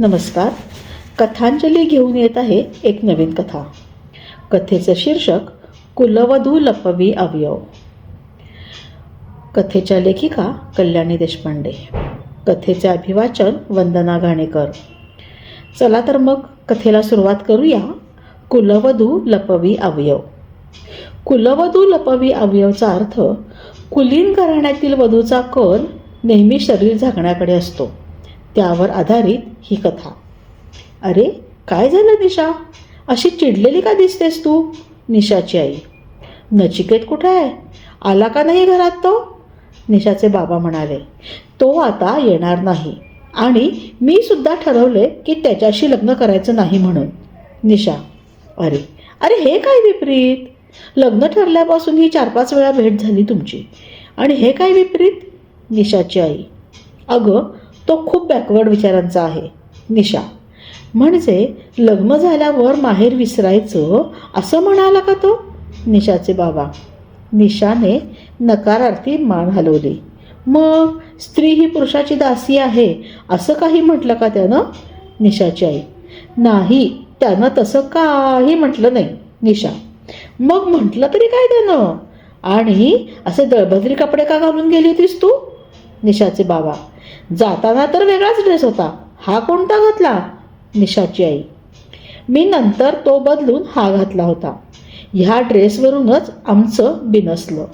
नमस्कार. कथांजली घेऊन येत आहे एक नवीन कथा. कथेचं शीर्षक कुलवधू लपवी अवयव. कथेच्या लेखिका कल्याणी देशपांडे. कथेचे अभिवाचन वंदना घाणेकर चला तर मग कथेला सुरुवात करूया. कुलवधू लपवी अवयव. कुलवधू लपवी अवयवचा अर्थ कुलीन घराण्यातील वधूचा कल नेहमी शरीर झाकण्याकडे असतो. त्यावर आधारित ही कथा. अरे काय झालं निशा? अशी चिडलेली का दिसतेस तू? निशाची आई. नचिकेत कुठे आहे? आला का नाही घरात तो? निशाचे बाबा म्हणाले तो आता येणार नाही. आणि मी सुद्धा ठरवले की त्याच्याशी लग्न करायचं नाही म्हणून. निशा अरे अरे हे काय विपरीत? लग्न ठरल्यापासून ही चार पाच वेळा भेट झाली तुमची. आणि हे काय विपरीत? निशाची आई अगं तो खूप बॅकवर्ड विचारांचा आहे. निशा म्हणजे लग्न झाल्यावर माहेर विसरायचं असं म्हणाला का तो? निशाचे बाबा निशाने नकारार्थी मान हलवली. मग स्त्री ही पुरुषाची दासी आहे असं काही म्हटलं का त्यानं? निशाची आई नाही त्यानं तसं काही म्हटलं नाही. निशा मग म्हटलं तरी काय त्यानं? आणि असे दळभद्री कपडे का घालून गेली होतीस तू? निशाचे बाबा. जाताना तर वेगळाच ड्रेस होता. हा कोणता घातला? निशाची आई. मी नंतर तो बदलून हा घातला होता. ह्या ड्रेसवरूनच आमचं बिनसलं.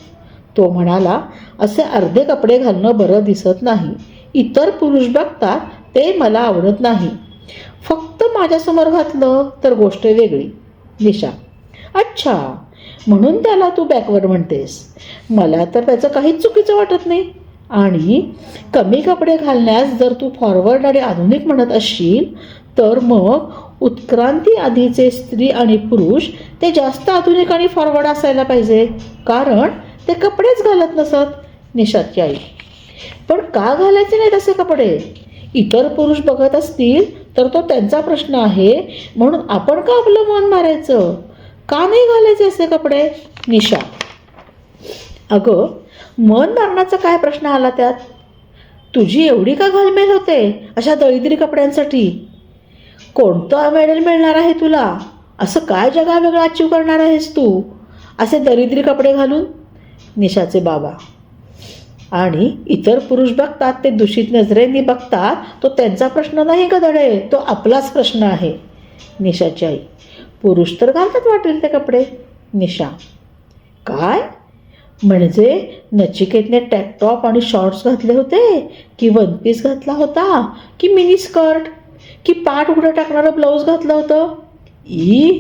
तो म्हणाला असे अर्धे कपडे घालणं बरं दिसत नाही. इतर पुरुष बघतात ते मला आवडत नाही. फक्त माझ्यासमोर घातलं तर गोष्ट वेगळी. निशा अच्छा. म्हणून त्याला तू बॅकवर्ड म्हणतेस. मला तर त्याचं काहीच चुकीचं वाटत नाही. आणि कमी कपडे घालण्यास जर तू फॉरवर्ड आणि आधुनिक म्हणत असशील तर मग उत्क्रांती आधीचे स्त्री आणि पुरुष ते जास्त आधुनिक आणि फॉरवर्ड असायला पाहिजे. कारण ते कपडेच घालत नसत निशाची आई पण का घालायचे नाहीत असे कपडे? इतर पुरुष बघत असतील तर तो त्यांचा प्रश्न आहे म्हणून आपण का आपलं मन मारायचं? का नाही घालायचे असे कपडे? निशा. अगं मन मारण्याचा काय प्रश्न आला त्यात? तुझी एवढी का घालमेल होते अशा दळिद्री कपड्यांसाठी? कोणतं मेडल मिळणार आहे तुला? असं काय जगा वेगळं अचीव करणार आहेस तू? असे दरिद्री कपडे घालून? निशाचे बाबा. आणि इतर पुरुष बघतात ते दूषित नजरेने बघतात तो त्यांचा प्रश्न नाही गदडे तो आपलाच प्रश्न आहे. निशाची आई. पुरुष तर घालतात वाटेल ते कपडे. निशा. काय? म्हणजे नचिकेतने टॅपटॉप आणि शॉर्ट्स घातले होते? की वन पीस घातला होता? की मिनी स्कर्ट? की पाठ उघडं टाकणारं ब्लाऊज घातलं होतं? ई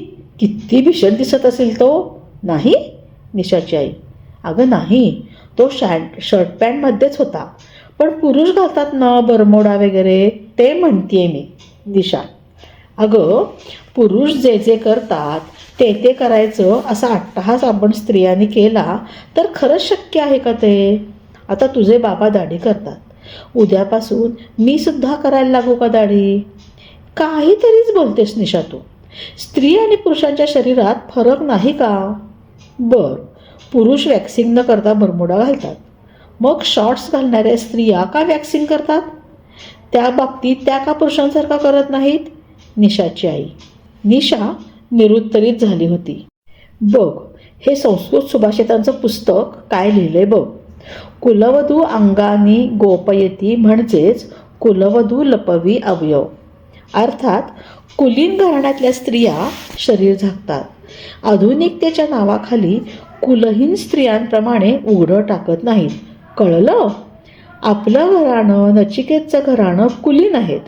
किती भीषण दिसत असेल तो. नाही निशाची आई. अगं नाही तो शॅट शर्ट पॅन्टमध्येच होता. पण पुरुष घालतात ना बरमोडा वगैरे ते म्हणतीये मी दिशा अगं पुरुष जे जे करतात ते ते करायचं असा अट्टहास आपण स्त्रियांनी केला तर खरंच शक्य आहे का ते? आता तुझे बाबा दाढी करतात. उद्यापासून मी सुद्धा करायला लागू का दाढी? काहीतरीच बोलतेस निशा तू. स्त्री आणि पुरुषांच्या शरीरात फरक नाही का? बर पुरुष वॅक्सिंग न करता बरमुडा घालतात. मग शॉर्ट्स घालणाऱ्या स्त्रिया का वॅक्सिंग करतात? त्या बाबतीत त्या का पुरुषांसारखा करत नाहीत? निशाची आई. निशा निरुत्तरित झाली होती. बघ हे संस्कृत सुभाषितांचं पुस्तक काय लिहिलंय बघ. कुलवधू अंगानी गोपयती म्हणजेच कुलवधू लपवी अवयव. अर्थात कुलीन घराण्यातल्या स्त्रिया शरीर झाकतात. आधुनिकतेच्या नावाखाली कुलहीन स्त्रियांप्रमाणे उघडं टाकत नाहीत. कळलं? आपलं घराणं नचिकेतचं घराणं कुलीन आहेत.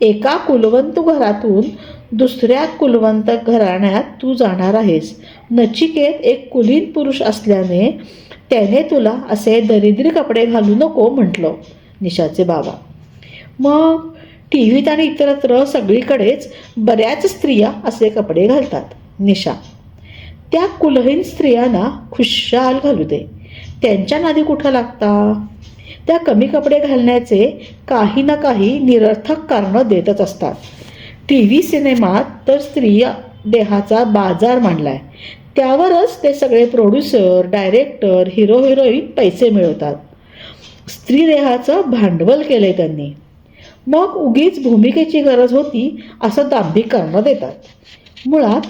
एका कुलवंत घरातून दुसऱ्या कुलवंत घराण्यात तू जाणार आहेस. नचिकेत एक कुलीन पुरुष असल्याने त्याने तुला असे दरिद्री कपडे घालू नको म्हटलं निशाचे बाबा. मग टी व्हीत आणि इतरत्र सगळीकडेच बऱ्याच स्त्रिया असे कपडे घालतात निशा. त्या कुलहीन स्त्रियांना खुशाल घालू दे. त्यांच्या नादी कुठं लागता? त्या कमी कपडे घालण्याचे काही ना काही निरर्थक कारणं देतच असतात. टी व्ही सिनेमात तर स्त्रिया देहाचा बाजार मांडलाय. त्यावरच ते सगळे प्रोड्युसर डायरेक्टर हिरो हिरोईन पैसे मिळवतात. स्त्री देहाचं भांडवल केलंय त्यांनी. मग उगीच भूमिकेची गरज होती असं दांभिक कारणं देतात. मुळात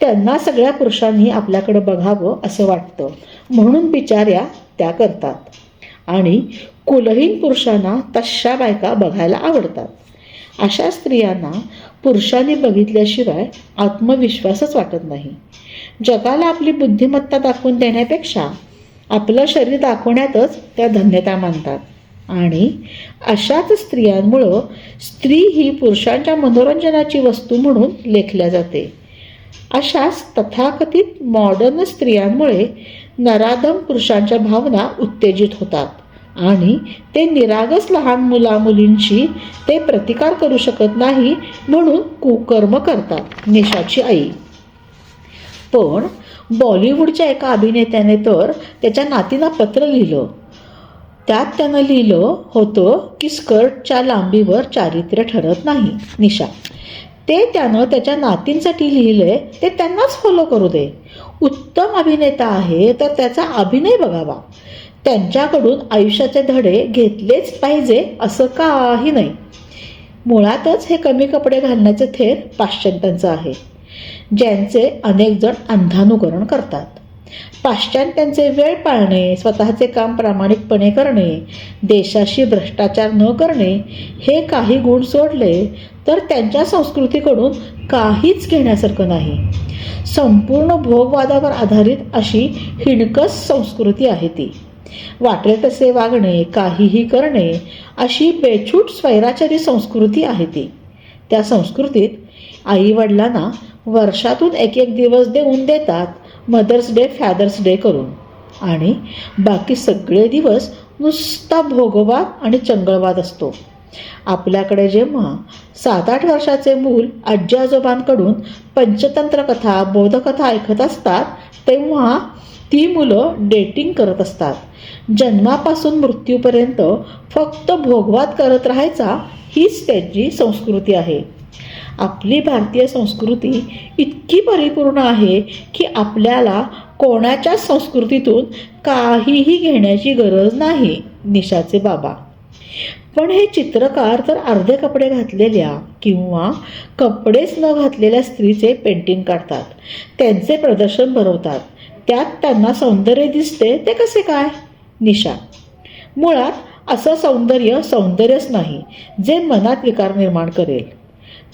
त्यांना सगळ्या पुरुषांनी आपल्याकडे बघावं असं वाटतं. म्हणून बिचाऱ्या त्या करतात. आणि कुलहीन पुरुषांना तशा बायका बघायला आवडतात. अशा स्त्रियांना पुरुषांनी बघितल्याशिवाय आत्मविश्वासच वाटत नाही. जगाला आपली बुद्धिमत्ता दाखवून देण्यापेक्षा आपलं शरीर दाखवण्यातच त्या धन्यता मानतात. आणि अशाच स्त्रियांमुळं स्त्री ही पुरुषांच्या मनोरंजनाची वस्तू म्हणून लेखल्या जाते. अशाच तथाकथित मॉडर्न स्त्रियांमुळे नराधम पुरुषांच्या भावना उत्तेजित होतात. आणि ते निरागस लहान मुलामुलींशी ते प्रतिकार करू शकत नाही म्हणून कुकर्म करतात निशाची आई. पण बॉलिवूडच्या एका अभिनेत्याने तर त्याच्या नातीला पत्र लिहिलं. त्यात त्यानं लिहिलं होतं की स्कर्टच्या लांबीवर चारित्र्य ठरत नाही निशा. ते त्यानं त्याच्या नातींसाठी लिहिलंय ते त्यांनाच फॉलो करू दे. उत्तम अभिनेता आहे तर त्याचा अभिनय बघावा. त्यांच्याकडून आयुष्याचे धडे घेतलेच पाहिजे असं काही नाही. मुळातच हे कमी कपडे घालण्याचे थेर पाश्चात्यांचं आहे ज्यांचे अनेक जण अंधानुकरण करतात. पाश्चात्यांचे वेळ पाळणे स्वतःचे काम प्रामाणिकपणे करणे देशाशी भ्रष्टाचार न करणे हे काही गुण सोडले तर त्यांच्या संस्कृतीकडून काहीच घेण्यासारखं नाही. संपूर्ण भोगवादावर आधारित अशी हिणकस संस्कृती आहे ती. वाटेल तसे वागणे काहीही करणे अशी बेछूट स्वैराचारी संस्कृती आहे ती. त्या संस्कृतीत आई वडिलांना वर्षातून एक एक दिवस देऊन देतात मदर्स डे फॅदर्स डे करून. आणि बाकी सगळे दिवस नुसता भोगवाद आणि चंगळवाद असतो. आपल्याकडे जेव्हा सात आठ वर्षाचे मूल आजी आजोबांकडून पंचतंत्र कथा बोधकथा ऐकत असतात तेव्हा ती मुलं डेटिंग करत असतात. जन्मापासून मृत्यूपर्यंत फक्त भोगवाद करत राहायचा हीच त्यांची संस्कृती आहे. आपली भारतीय संस्कृती इतकी परिपूर्ण आहे की आपल्याला कोणाच्याच संस्कृतीतून काहीही घेण्याची गरज नाही निशाचे बाबा. पण हे चित्रकार तर अर्धे कपडे घातलेल्या किंवा कपडेच न घातलेल्या स्त्रीचे पेंटिंग काढतात. त्यांचे प्रदर्शन भरवतात. त्यात त्यांना सौंदर्य दिसते ते कसे काय? निशा. मुळात असं सौंदर्य सौंदर्यच नाही जे मनात विकार निर्माण करेल.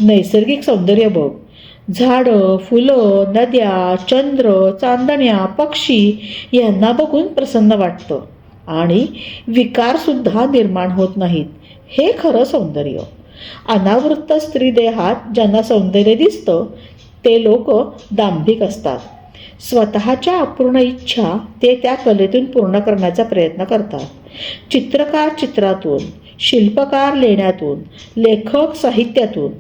नैसर्गिक सौंदर्य बघ. झाडं फुलं नद्या चंद्र चांदण्या पक्षी यांना बघून प्रसन्न वाटतं. आणि विकारसुद्धा निर्माण होत नाहीत. हे खरं सौंदर्य. अनावृत्त स्त्री देहात ज्यांना सौंदर्य दिसतं ते लोक दांभिक असतात. स्वतःच्या अपूर्ण इच्छा ते त्या कलेतून पूर्ण करण्याचा प्रयत्न करतात. चित्रकार चित्रातून शिल्पकार लेण्यातून लेखक साहित्यातून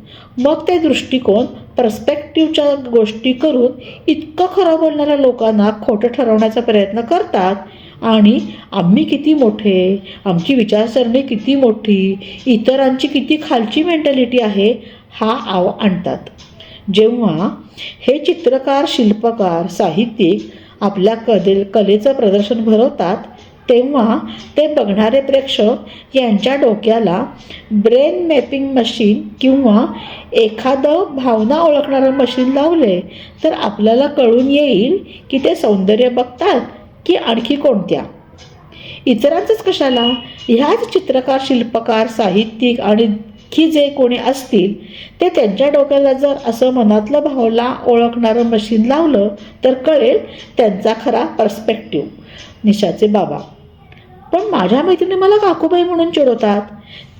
मग ते दृष्टिकोन पर्स्पेक्टिव्हच्या गोष्टी करून इतकं खरं बोलणाऱ्या लोकांना खोटं ठरवण्याचा प्रयत्न करतात. आणि आम्ही किती मोठे आमची विचारसरणी किती मोठी इतरांची किती खालची मेंटॅलिटी आहे हा आव आणतात. जेव्हा हे चित्रकार शिल्पकार साहित्यिक आपल्या कदे कलेचं प्रदर्शन भरवतात तेव्हा ते बघणारे प्रेक्षक यांच्या डोक्याला ब्रेन मॅपिंग मशीन किंवा एखादं भावना ओळखणारं मशीन लावले तर आपल्याला कळून येईल की ते सौंदर्य बघतात की आणखी कोणत्या. इतरांचंच कशाला? ह्याच चित्रकार शिल्पकार साहित्यिक आणि की जे कोणी असतील ते त्यांच्या डोक्याला जर असं मनातलं भावला ओळखणारं मशीन लावलं तर कळेल त्यांचा खरा पर्स्पेक्टिव्ह निशाचे बाबा. पण माझ्या मैत्रिणी मला काकूबाई म्हणून चिडवतात.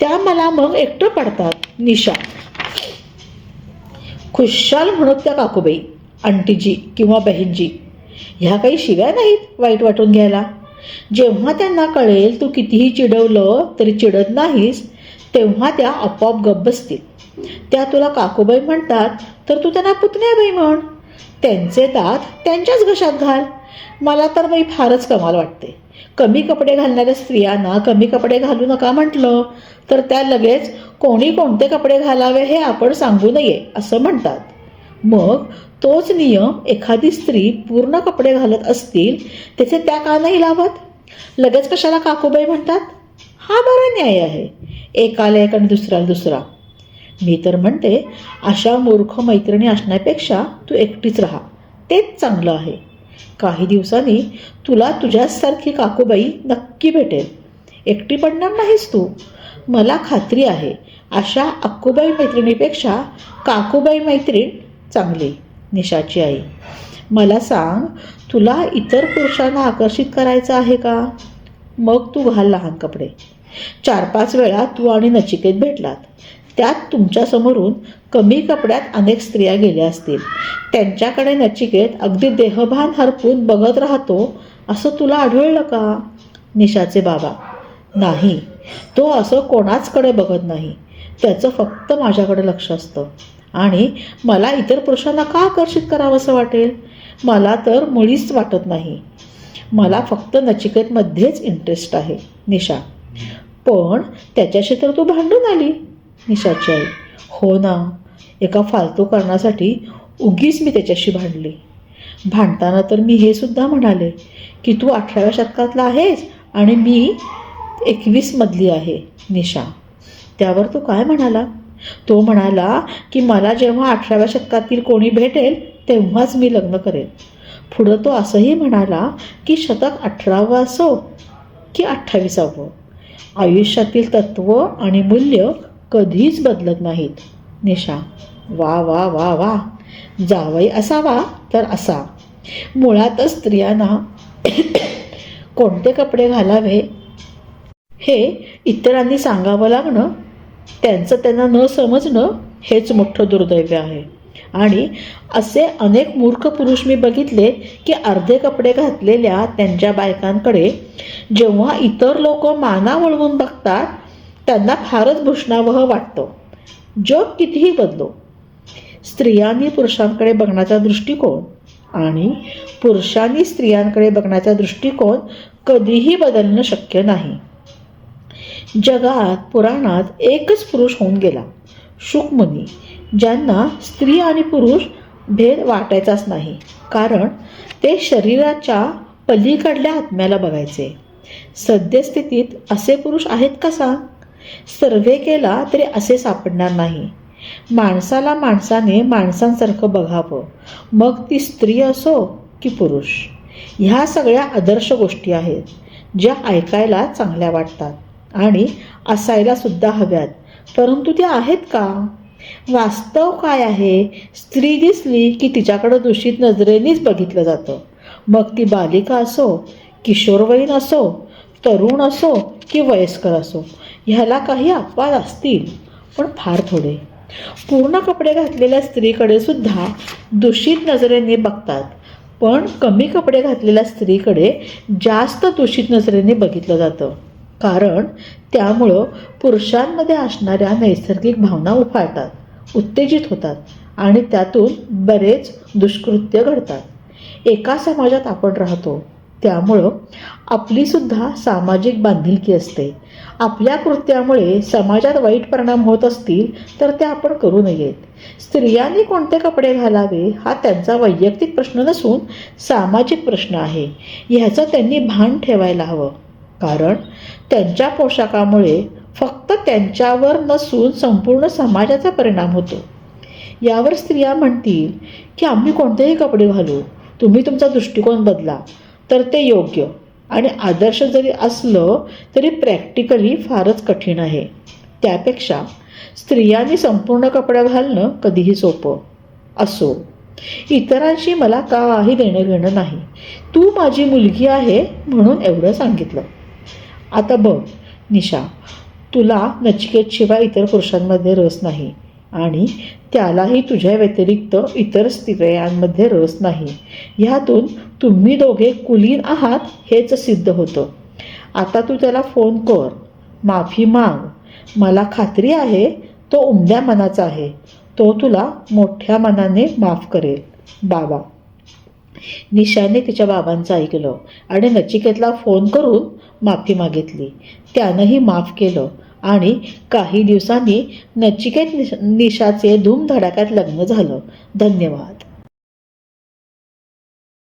त्या मला मग एकटं पाडतात. निशा. खुशाल म्हणत त्या काकूबाई आंटीजी किंवा बहीणजी ह्या काही शिव्या नाहीत वाईट वाटून घ्यायला. जेव्हा त्यांना कळेल तू कितीही चिडवलं तरी चिडत नाहीस तेव्हा त्या आपोआप गप्प बसतील. त्या तुला काकूबाई म्हणतात तर तू त्यांना पुतण्याबाई म्हण. त्यांचे दात त्यांच्याच घशात घाल. मला तर बाई फारच कमाल वाटते. कमी कपडे घालणाऱ्या स्त्रियांना कमी कपडे घालू नका म्हटलं. तर त्या लगेच कोणी कोणते कपडे घालावे हे आपण सांगू नये असं म्हणतात. मग तोच नियम एखादी स्त्री पूर्ण कपडे घालत असतील त्याचे त्या का नाही लावत? लगेच कशाला काकूबाई म्हणतात? हा बरा न्याय आहे. एकाला एक आणि दुसऱ्याला दुसरा. मी तर म्हणते अशा मूर्ख मैत्रिणी असण्यापेक्षा तू एकटीच राहा. तेच चांगलं आहे. काही दिवसांनी तुला तुझ्यासारखी काकूबाई नक्की भेटेल. एकटी पडणार नाहीस तू. मला खात्री आहे अशा अक्कूबाई मैत्रिणीपेक्षा काकूबाई मैत्रीण चांगली निशाची आई. मला सांग तुला इतर पुरुषांना आकर्षित करायचं आहे का? मग तू घाल लहान कपडे. चार पाच वेळा तू आणि नचिकेत भेटलात. त्यात तुमच्यासमोरून कमी कपड्यात अनेक स्त्रिया गेल्या असतील. त्यांच्याकडे नचिकेत अगदी देहभान हरपून बघत राहतो असं तुला आढळलं का? निशाचे बाबा नाही तो असं कोणाचकडे बघत नाही. त्याचं फक्त माझ्याकडे लक्ष असतं. आणि मला इतर पुरुषांना का आकर्षित करावंसं वाटेल? मला तर मुळीच वाटत नाही. मला फक्त नचिकेतमध्येच इंटरेस्ट आहे. निशा पण त्याच्याशी तर तू भांडून आली निशाची आई. हो ना एका फालतू कारणासाठी उगीच मी त्याच्याशी भांडली. भांडताना तर मी हे सुद्धा म्हणाले की तू अठराव्या शतकातला आहेस आणि मी एकवीसमधली आहे निशा. त्यावर तो काय म्हणाला? तो म्हणाला की मला जेव्हा अठराव्या शतकातील कोणी भेटेल तेव्हाच मी लग्न करेन पुढं तो असंही म्हणाला की शतक अठरावं असो की अठ्ठावीसावं. आयुष्यातील तत्त्व आणि मूल्य कधीच बदलत नाहीत. निशा वा वा वा वा जावई असावा तर असा. मुळातच स्त्रियांना कोणते कपडे घालावे? हे इतरांनी सांगावं लागणं त्यांचं त्यांना न समजणं हेच मोठं दुर्दैव आहे. आणि असे अनेक मूर्ख पुरुष मी बघितले की अर्धे कपडे घातलेल्या त्यांच्या बायकांकडे जेव्हा इतर लोक माना वळवून बघतात त्यांना फारच भूषणावह वाटतं. जग कितीही बदलो स्त्रियांनी पुरुषांकडे बघण्याचा दृष्टिकोन आणि पुरुषांनी स्त्रियांकडे बघण्याचा दृष्टिकोन कधीही बदलणं शक्य नाही. जगात पुराणात एकच पुरुष होऊन गेला शुकमुनी. ज्यांना स्त्री आणि पुरुष भेद वाटायचाच नाही. कारण ते शरीराच्या पलीकडल्या आत्म्याला बघायचे. सद्यस्थितीत असे पुरुष आहेत का सांग? सर्वे केला तरी असे सापडणार नाही. माणसाला माणसाने माणसांसारखं बघावं. मग ती स्त्री असो की पुरुष. ह्या सगळ्या आदर्श गोष्टी आहेत ज्या ऐकायला चांगल्या वाटतात आणि असायला सुद्धा हव्यात. परंतु त्या आहेत का? वास्तव काय आहे? स्त्री दिसली की तिच्याकडं दूषित नजरेनेच बघितलं जातं. मग ती बालिका असो किशोरवयीन असो तरुण असो की वयस्कर असो ह्याला काही अपवाद असतील. पण फार थोडे. पूर्ण कपडे घातलेल्या स्त्रीकडे सुद्धा दूषित नजरेने बघतात. पण कमी कपडे घातलेल्या स्त्रीकडे जास्त दूषित नजरेने बघितलं जातं. कारण त्यामुळं पुरुषांमध्ये असणाऱ्या नैसर्गिक भावना उफाळतात उत्तेजित होतात आणि त्यातून बरेच दुष्कृत्य घडतात. एका समाजात आपण राहतो त्यामुळं आपलीसुद्धा सामाजिक बांधिलकी असते. आपल्या कृत्यामुळे समाजात वाईट परिणाम होत असतील तर ते आपण करू नयेत. स्त्रियांनी कोणते कपडे घालावे हा त्यांचा वैयक्तिक प्रश्न नसून सामाजिक प्रश्न आहे. ह्याचं त्यांनी भान ठेवायला हवं. कारण त्यांच्या पोशाखामुळे फक्त त्यांच्यावर नसून संपूर्ण समाजाचा परिणाम होतो. यावर स्त्रिया म्हणतील की आम्ही कोणतेही कपडे घालू तुम्ही तुमचा दृष्टिकोन बदला तर ते योग्य आणि आदर्श जरी असलं तरी प्रॅक्टिकली फारच कठीण आहे. त्यापेक्षा स्त्रियांनी संपूर्ण कपडा घालणं कधीही सोपं. असो. इतरांशी मला काही देणं घेणं नाही. तू माझी मुलगी आहे म्हणून एवढं सांगितलं. आता बघ निशा तुला नचिकेतशिवाय इतर पुरुषांमध्ये रस नाही आणि त्यालाही तुझ्या व्यतिरिक्त इतर स्त्रियांमध्ये रस नाही. ह्यातून तुम्ही दोघे कुलीन आहात हेच सिद्ध होतं. आता तू त्याला फोन कर. माफी माग. मला खात्री आहे तो उमद्या मनाचा आहे. तो तुला मोठ्या मनाने माफ करेल. बाबा. निशाने तिच्या बाबांचं ऐकलं आणि नचिकेतला फोन करून माफी मागितली. त्यानंही माफ केलं आणि काही दिवसांनी नचिकेत निश निशाचे धूमधडाक्यात लग्न झालं. धन्यवाद.